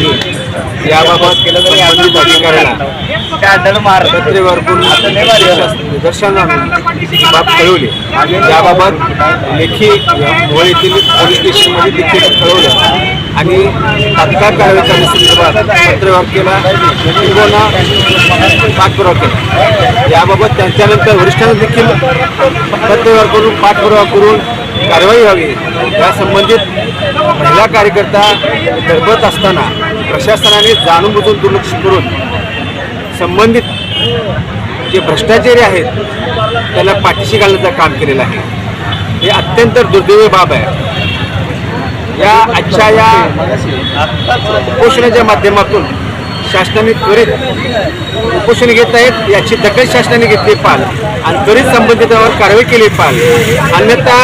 याबाबत केलं तरी आधीच अधिकाऱ्यांना निदर्शना बाब कळवली. याबाबत लेखी येथील पोलीस स्टेशनमध्ये देखील कळवलं. आणि तात्काळ कारवाई संदर्भात पत्रव्यवहार केला. पाठपुरावा केला. याबाबत त्यांच्यानंतर वरिष्ठांना देखील पत्रव्यवहार करून पाठपुरावा करून कारवाई व्हावी या संबंधित महिला कार्यकर्ता गर्भत असताना प्रशासनाने जाणूनबुजून दुर्लक्ष करून संबंधित जे भ्रष्टाचारी आहेत त्याला पाठीशी घालण्याचं काम केलेलं आहे. हे अत्यंत दुर्दैवी बाब आहे. या आजच्या या उपोषणाच्या माध्यमातून शासनाने त्वरित उपोषण घेत आहेत. याची दखल शासनाने घेतली पाल. आणि त्वरित संबंधितांवर कारवाई केली पाल. अन्यथा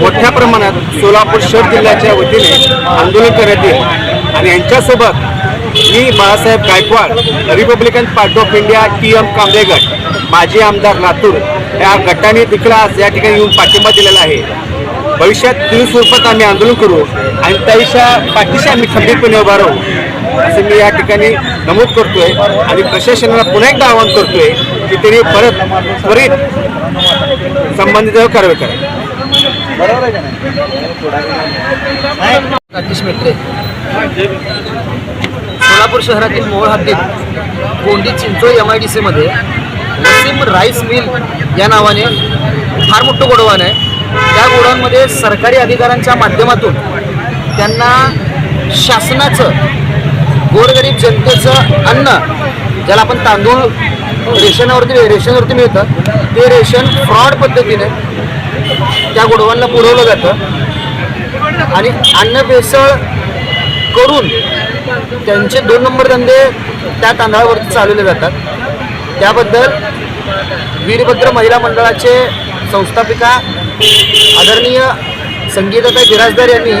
मोठ्या प्रमाणात सोलापूर शहर जिल्ह्याच्या वतीने आंदोलन करण्यात येईल. आणि यांच्यासोबत मी Balasaheb Gaikwad Republican Party of India T M Kamble गट माजी आमदार लातूर या गटाने देखील आज या ठिकाणी येऊन पाठिंबा दिलेला आहे. भविष्यात तीन स्वरूपात आम्ही आंदोलन करू आणि त्याच्या पाठीशी आम्ही खंबीरपणे उभा राहू. असं मी या ठिकाणी नमूद करतोय आणि प्रशासनाला पुन्हा एकदा आवाहन करतोय की त्यांनी परत त्वरित संबंधित कारवाई करा. राकेश मेत्रे. सोलापूर शहरातील मोहोळ हद्दीत Gondi Chincholi M I D सीमध्ये वसीम राईस मिल या नावाने फार मोठं गोडवान आहे. त्या गोडाऊनमध्ये सरकारी अधिकाऱ्यांच्या माध्यमातून त्यांना शासनाचं गोरगरीब जनतेचं अन्न ज्याला आपण तांदूळ रेशनावरती रेशनवरती मिळतं ते रेशन फ्रॉड पद्धतीने त्या गुडवांना पुरवलं जातं. आणि अन्न भेसळ करून त्यांचे दोन नंबर धंदे त्या तांदळावरती चालवले जातात. त्याबद्दल वीरभद्र महिला मंडळाचे संस्थापिका आदरणीय संगीताताई बिराजदार यांनी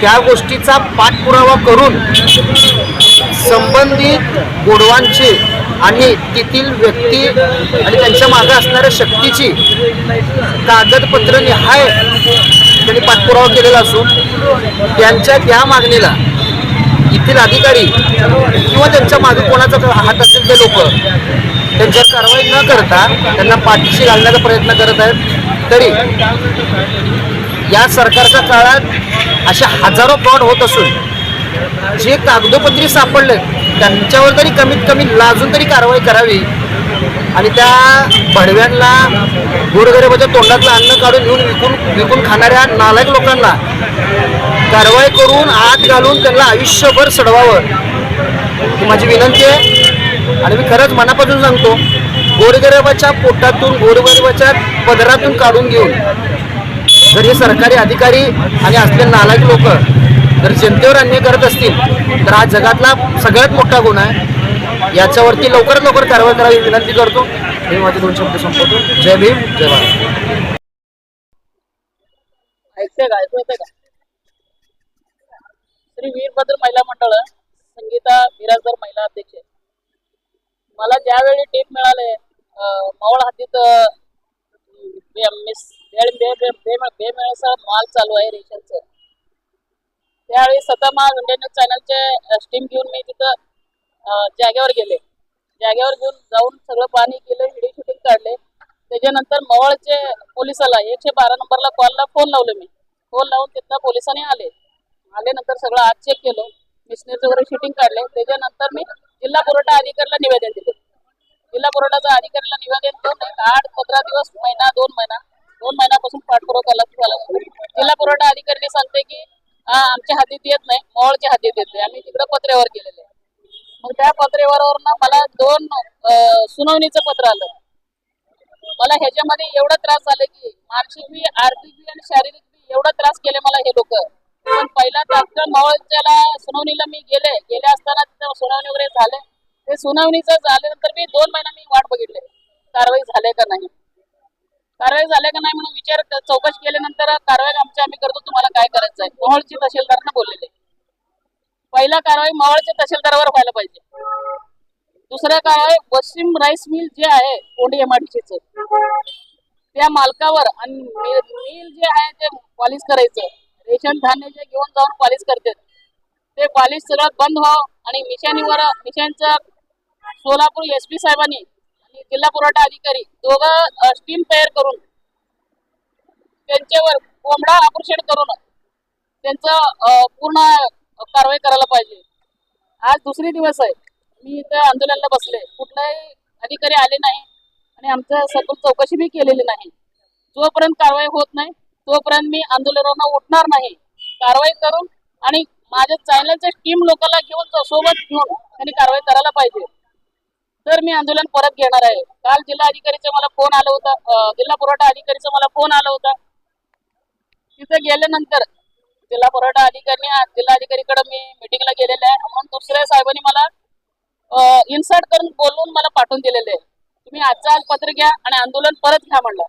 त्या गोष्टीचा पाठपुरावा करून संबंधित गोडवांची आणि तेथील व्यक्ती आणि त्यांच्या मागे असणाऱ्या शक्तीची कागदपत्र निहाय त्यांनी पाठपुरावा केलेला असून त्यांच्या त्या मागणीला येथील अधिकारी किंवा त्यांच्या मागे कोणाचा हात असेल ते लोक त्यांच्यावर कारवाई न करता त्यांना पाठीशी घालण्याचा प्रयत्न करत आहेत. तरी या सरकारच्या काळात अशा हजारो फ्रॉड होत असून जे कागदोपत्री सापडले त्यांच्यावर तरी कमीत कमी लाजून तरी कारवाई करावी. आणि त्या भडव्यांना गोरगरिबाच्या तोंडातलं अन्न काढून घेऊन विकून विकून खाणाऱ्या नालायक लोकांना कारवाई करून आत घालून त्यांना आयुष्यभर सडवावं. ही माझी विनंती आहे. आणि मी खरंच मनापासून सांगतो गोरगरिबाच्या पोटातून गोरगरिबाच्या पदरातून काढून घेऊन जर हे सरकारी अधिकारी आणि असले नालायक लोक जर जनतेवर अन्याय करत असतील तर हा जगातला सगळ्यात मोठा गुन्हा आहे याच्यावरती लवकरात लवकर कारवाई करावी विनंती करतो हे माझे दोन शब्द संपवतो जय भीम जय भारत ऐकते का ऐकू येते का श्री वीरभद्र महिला मंडळ संगीता बिराजदार महिला अध्यक्ष मला ज्यावेळी टीप मिळाले मावळ हद्दीत बे- बे- बे- माल चालू आहे रेशनचं त्यावेळी स्वतः मा इंडियन न्यूज चॅनलचे स्टीम घेऊन मी तिथं जागेवर गेले. जागेवर घेऊन जाऊन सगळं पाणी केलं व्हिडिओ शूटिंग काढले. त्याच्यानंतर मवळचे पोलिसाला एकशे बारा नंबरला कॉलला फोन लावले मी. फोन लावून तिथनं पोलिसांनी आले. आल्यानंतर सगळं आज चेक केलं. मिशनरीचं वगैरे शूटिंग काढले. त्याच्यानंतर मी जिल्हा पुरवठा अधिकाऱ्याला निवेदन दिले. जिल्हा पुरवठाचा अधिकाऱ्याला निवेदन देऊन एक आठ पंधरा दिवस महिना दोन महिना दोन महिन्यापासून पाठपुरावा केला जिल्हा पुरवठा अधिकाऱ्याने सांगते की हा, आमच्या हातीत येत नाही. मॉलच्या हातीत येते आम्ही तिकडे पत्र्यावर केलेले मग त्या पत्रेवर मला दोन सुनावणीचं पत्र आलं. मला ह्याच्यामध्ये एवढा त्रास झाला की मानसिक बी आर्थिक बी आणि शारीरिक बी एवढा त्रास केले मला हे लोक. पण पहिला तात्काळ मॉलच्याला सुनावणीला मी गेले. गेले असताना तिथं सुनावणी वगैरे झाले. ते सुनावणीचं झाल्यानंतर मी दोन महिना मी वाट बघितले. कारवाई झाले का नाही? कारवाई झाल्या का नाही म्हणून विचार चौकशी केल्यानंतर कारवाई आमची आम्ही करतो. तुम्हाला काय करायचं आहे? मोहोळची तहसीलदारांना बोललेले. पहिला कारवाई मोहळच्या तहसीलदारावर व्हायला पाहिजे. दुसरं काय पश्चिम राईस मिल जे आहे कोंडी एमआयडीसीच त्या मालकावर आणि मिल जे आहे ते पॉलिश करायचं. रेशन धान्य जे घेऊन जाऊन पॉलिश करतात ते पॉलिश सगळं बंद व्हावं आणि मिशानीवर मिशांचा सोलापूर एस पी साहेबांनी जिल्हा पुरवठा अधिकारी दोघं स्टीम तयार करून त्यांच्यावर कोंबडा ऑपरेशन करून त्यांचं पूर्ण कारवाई करायला पाहिजे. आज दुसरे दिवस आहे. मी इथं आंदोलनाला बसले. कुठलाही अधिकारी आले नाही आणि आमचं सखोल चौकशी मी केलेली नाही. जोपर्यंत कारवाई होत नाही तोपर्यंत मी आंदोलनावर उठणार नाही. कारवाई करून आणि माझ्या चॅनलच्या टीम लोकांना घेऊन सोबत घेऊन त्यांनी कारवाई करायला पाहिजे. तर मी आंदोलन परत घेणार आहे. काल जिल्हा अधिकारीचा मला फोन आला होता जिल्हा पुरवठा अधिकारीचा मला फोन आला होता. तिथे गेल्यानंतर जिल्हा पुरवठा अधिकारी जिल्हाधिकारीकडे मी मिटिंगला गेलेले आहे. म्हणून दुसऱ्या साहेबांनी मला इन्सर्ट करून बोलवून मला पाठवून दिलेले आहे. तुम्ही आजचा आज पत्र घ्या आणि आंदोलन परत घ्या म्हणलं.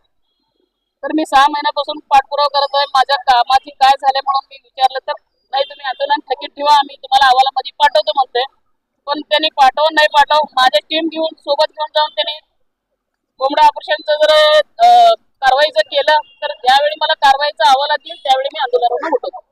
तर मी सहा महिन्यापासून पाठपुरावा करत आहे. माझ्या कामाची काय झाले म्हणून मी विचारलं तर नाही तुम्ही आंदोलन थकीत ठेवा. आम्ही तुम्हाला अहवालामध्ये पाठवतो म्हणते पण त्यांनी पाठव नाही पाठव माझ्या टीम घेऊन सोबत घेऊन जाऊन त्यांनी कोंबडा ऑपरेशनचं जर कारवाई जर केलं तर ज्यावेळी मला कारवाईचा अहवाल येईल त्यावेळी मी आंदोलनाला उठवतो